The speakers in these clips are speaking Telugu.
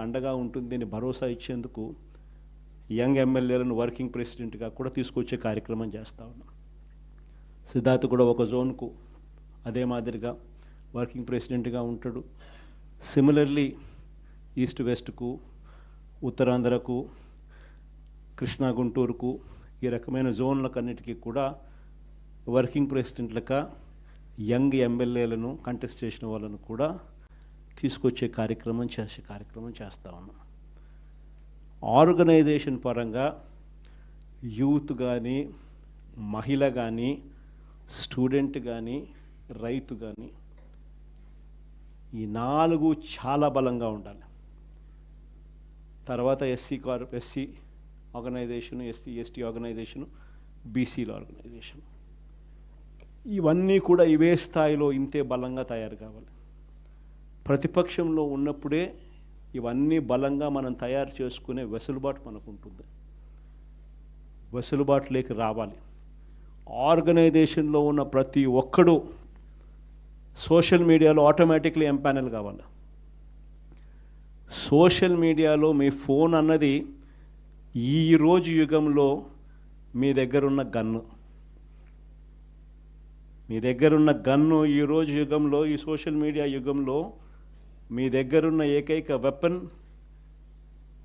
అండగా ఉంటుందని భరోసా ఇచ్చేందుకు యంగ్ ఎమ్మెల్యేలను వర్కింగ్ ప్రెసిడెంట్గా కూడా తీసుకొచ్చే కార్యక్రమం చేస్తా ఉన్నాం. సిద్ధార్థ్ కూడా ఒక జోన్కు అదే మాదిరిగా వర్కింగ్ ప్రెసిడెంట్గా ఉంటాడు. సిమిలర్లీ ఈస్ట్ వెస్ట్కు ఉత్తరాంధ్రకు కృష్ణా గుంటూరుకు ఈ రకమైన జోన్లకన్నిటికీ కూడా వర్కింగ్ ప్రెసిడెంట్లక యంగ్ ఎమ్మెల్యేలను కంటెస్ట్ చేసిన వాళ్ళను కూడా తీసుకొచ్చే కార్యక్రమం చేసే కార్యక్రమం చేస్తూ ఉన్నాం. ఆర్గనైజేషన్ పరంగా యూత్ కానీ మహిళ కానీ స్టూడెంట్ కానీ రైతు కానీ ఈ నాలుగు చాలా బలంగా ఉండాలి. తర్వాత SC car SC organisation SC ST organisation బీసీల ఆర్గనైజేషన్ ఇవన్నీ కూడా ఇవే స్థాయిలో ఇంతే బలంగా తయారు కావాలి. ప్రతిపక్షంలో ఉన్నప్పుడే ఇవన్నీ బలంగా మనం తయారు చేసుకునే వెసులుబాటు మనకు ఉంటుంది వెసులుబాటులోకి రావాలి. ఆర్గనైజేషన్లో ఉన్న ప్రతి ఒక్కడు సోషల్ మీడియాలో ఆటోమేటిక్లీ ఎంపానల్ కావాలి. సోషల్ మీడియాలో మీ ఫోన్ అన్నది ఈ రోజు యుగంలో మీ దగ్గరున్న గన్ను. మీ దగ్గరున్న గన్ను ఈ రోజు యుగంలో ఈ సోషల్ మీడియా యుగంలో మీ దగ్గరున్న ఏకైక వెపన్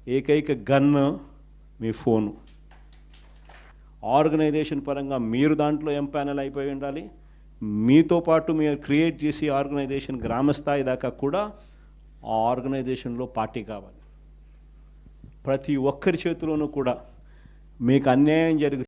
ఏకైక గన్ మీ ఫోను ఆర్గనైజేషన్ పరంగా మీరు దాంట్లో ఎంపానల్ అయిపోయి ఉండాలి. మీతో పాటు మీరు క్రియేట్ చేసి ఆర్గనైజేషన్ గ్రామస్థాయి దాకా కూడా ఆ ఆర్గనైజేషన్లో పార్టీ కావాలి. ప్రతి ఒక్కరి చేతిలోనూ కూడా మీకు అన్యాయం జరుగుతుంది